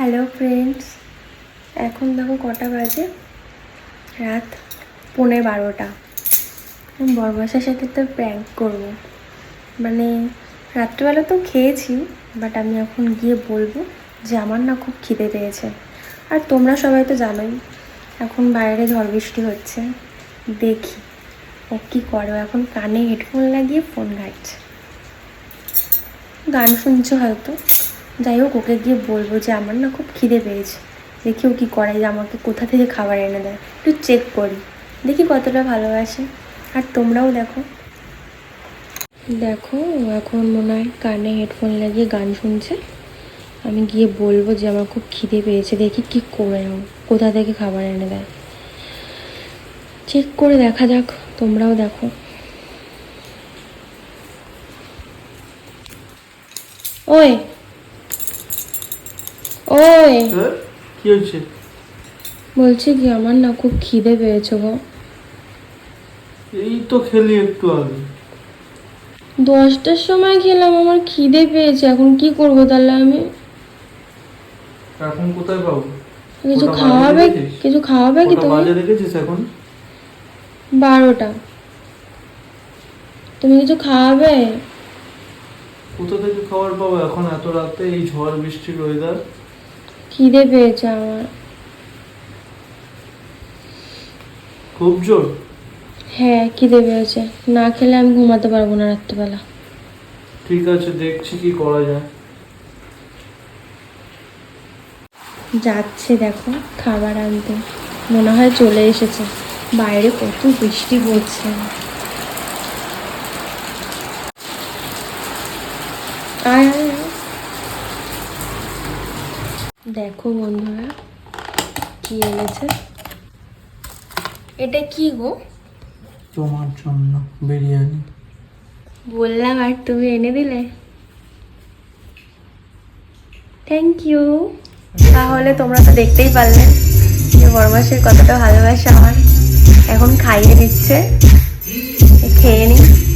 Hello friends এখন দেখো কটা বাজে? রাত পৌনে বারোটা। বরমাসের সাথে তো প্র্যাঙ্ক করব। মানে রাত্রিবেলা তো খেয়েছি বাট আমি এখন গিয়ে বলব যে আমার না খুব খিদে পেয়েছে। আর তোমরা সবাই তো জানোই, এখন বাইরে ঝড় বৃষ্টি হচ্ছে। দেখি ও কী করে। এখন কানে হেডফোন লাগিয়ে ফোন ঘাটছে। গান শুনছে হয়তো? যাই হোক, ওকে গিয়ে বলব যে আমার না খুব খিদে পেয়েছে। দেখি ও কী করে যে আমাকে কোথা থেকে খাবার এনে দেয়। একটু চেক করি। দেখি কতটা ভালোবাসে। আর তোমরাও দেখো। দেখো এখন মনে হয় কানে হেডফোন লাগিয়ে গান শুনছে। আমি গিয়ে বলব যে আমার খুব খিদে পেয়েছে। দেখি কি করে ও কোথা থেকে খাবার এনে দেয়। চেক করে দেখা যাক, তোমরাও দেখো। ওই ওই। হ্যাঁ? কি হচ্ছে বলছি কি আমার না খুব খিদে পেয়েছে গো। এই তো খেলি একটু আগে। দশটার সময় খেলাম আমার খিদে পেয়েছে। এখন কি করব তাহলে আমি? এখন কোথায় পাবো? কিছু খাওয়াবে কিছু খাওয়াবে কি তুমি? বাজে দেখেছিস এখন? বারোটা। তুমি কিছু খাওয়াবে? কোথা থেকে খাবার পাবো? এখন এত রাতে এই ঝড় বৃষ্টির ওয়েদার খিদে পেয়েছে আমার। খুব জোর? হ্যাঁ খিদে পেয়েছে। না খেলে আমি ঘুমাতে পারব না রাত্রিবেলা। ঠিক আছে দেখছি কি করা যায়। যাচ্ছে দেখো খাবার আনতে। মনে হয় চলে এসেছে। বাইরে কত বৃষ্টি পড়ছে। দেখো বন্ধুরা কি এনেছে? এটা কি গো? তোমার জন্য বিরিয়ানি। বললাম আর তুমি এনে দিলে? থ্যাংক ইউ তাহলে তোমরা তো দেখতেই পারলে যে বড়মাসের কতটা ভালোবাসা আমার। এখন খাইয়ে দিচ্ছে। খেয়ে নি।